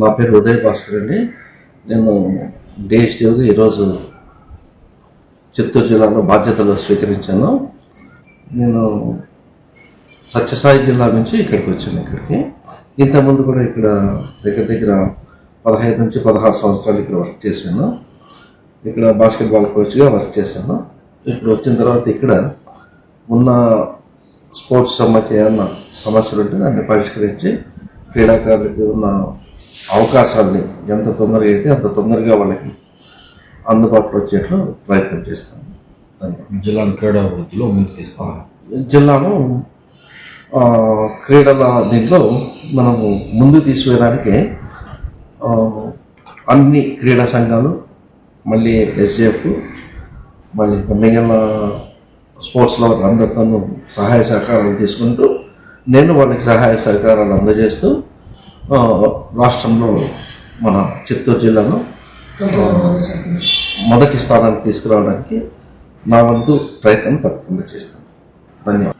నా పేరు ఉదయ్ భాస్కర్ అండి. నేను డిఎస్టీగా ఈరోజు చిత్తూరు జిల్లాలో బాధ్యతలు స్వీకరించాను. నేను సత్యసాయి జిల్లా నుంచి ఇక్కడికి వచ్చాను ఇక్కడికి. ఇంతకుముందు కూడా ఇక్కడ దగ్గర దగ్గర పదహైదు నుంచి పదహారు సంవత్సరాలు ఇక్కడ వర్క్ చేశాను. ఇక్కడ బాస్కెట్బాల్ కోచ్గా వర్క్ చేశాను. ఇప్పుడు వచ్చిన తర్వాత ఇక్కడ ఉన్న స్పోర్ట్స్ సంబంధించి ఏమన్నా సమస్యలు ఉంటే దాన్ని పరిష్కరించి క్రీడాకారులకు ఉన్న అవకాశాలని ఎంత తొందరగా అయితే అంత తొందరగా వాళ్ళకి అందుబాటులో వచ్చేట్లు ప్రయత్నం ధన్యవాదాలు. జిల్లాను క్రీడా అభివృద్ధిలో ముందుకు తీసుకోవాలి. జిల్లాను క్రీడల దీంట్లో మనము ముందు తీసుకువెళ్ళడానికి ఆ, అన్ని క్రీడా సంఘాలు మళ్ళీ ఎస్జిఎఫ్ మళ్ళీ ఇంకా మిగిలిన స్పోర్ట్స్లో అందరితోనూ సహాయ సహకారాలు తీసుకుంటూ నేను వాళ్ళకి సహాయ సహకారాలు అందజేస్తూ రాష్ట్రంలో మన చిత్తూరు జిల్లాలో మొదటి స్థానానికి తీసుకురావడానికి నా వంతు ప్రయత్నం తప్పకుండా చేస్తాను. ధన్యవాదాలు.